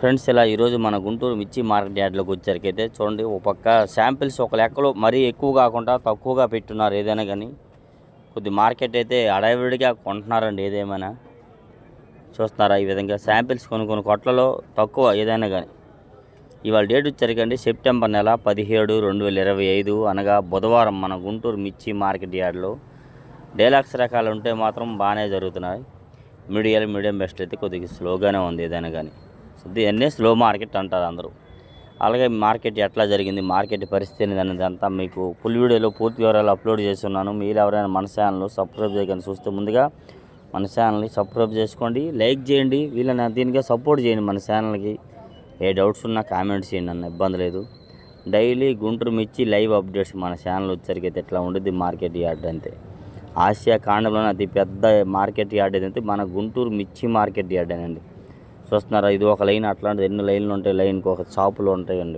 Friends ఇలా ఈరోజు మన గుంటూరు మిర్చి మార్కెట్ యార్డ్లోకి వచ్చేసరికైతే చూడండి ఒక పక్క శాంపిల్స్ ఒక లెక్కలో మరీ ఎక్కువ కాకుండా తక్కువగా పెట్టున్నారు ఏదైనా కానీ. కొద్ది మార్కెట్ అయితే అడవిడిగా కొంటున్నారండి ఏదేమైనా. చూస్తున్నారా ఈ విధంగా శాంపిల్స్ కొన్ని కొన్ని కొట్లలో తక్కువ ఏదైనా కానీ. ఇవాళ డేట్ వచ్చేసరికండి సెప్టెంబర్ నెల పదిహేడు రెండు వేల ఇరవై ఐదు అనగా బుధవారం మన గుంటూరు మిర్చి మార్కెట్ యార్డ్లో. డైలాక్స్ రకాలు ఉంటే మాత్రం బాగానే జరుగుతున్నాయి. మీడియాలో మీడియం బెస్ట్ అయితే కొద్దిగా స్లోగానే ఉంది ఏదైనా కానీ. దీన్నే స్లో మార్కెట్ అంటారు అందరూ. అలాగే మార్కెట్ ఎట్లా జరిగింది మార్కెట్ పరిస్థితి అనేది అంతా మీకు ఫుల్ వీడియోలో పూర్తి వివరాలు అప్లోడ్ చేస్తున్నాను. మీరు ఎవరైనా మన ఛానల్ సబ్స్క్రైబ్ చేయకుండా చూస్తే ముందుగా మన ఛానల్ని సబ్స్క్రైబ్ చేసుకోండి లైక్ చేయండి. వీళ్ళని దీనిగా సపోర్ట్ చేయండి మన ఛానల్కి ఏ డౌట్స్ ఉన్నా కామెంట్స్ చేయండి అన్న ఇబ్బంది లేదు. డైలీ గుంటూరు మిర్చి లైవ్ అప్డేట్స్ మన ఛానల్ వచ్చరికి అయితే ఎట్లా ఉండేది మార్కెట్ యార్డ్ అంతే. ఆసియా ఖండంలోనే అతి పెద్ద మార్కెట్ యార్డ్ ఏదంటే మన గుంటూరు మిర్చి మార్కెట్ యార్డ్ అండి చూస్తున్నారా? ఇది ఒక లైన్ అట్లాంటిది ఎన్ని లైన్లు ఉంటాయి? లైన్కి ఒక షాపులు ఉంటాయండి.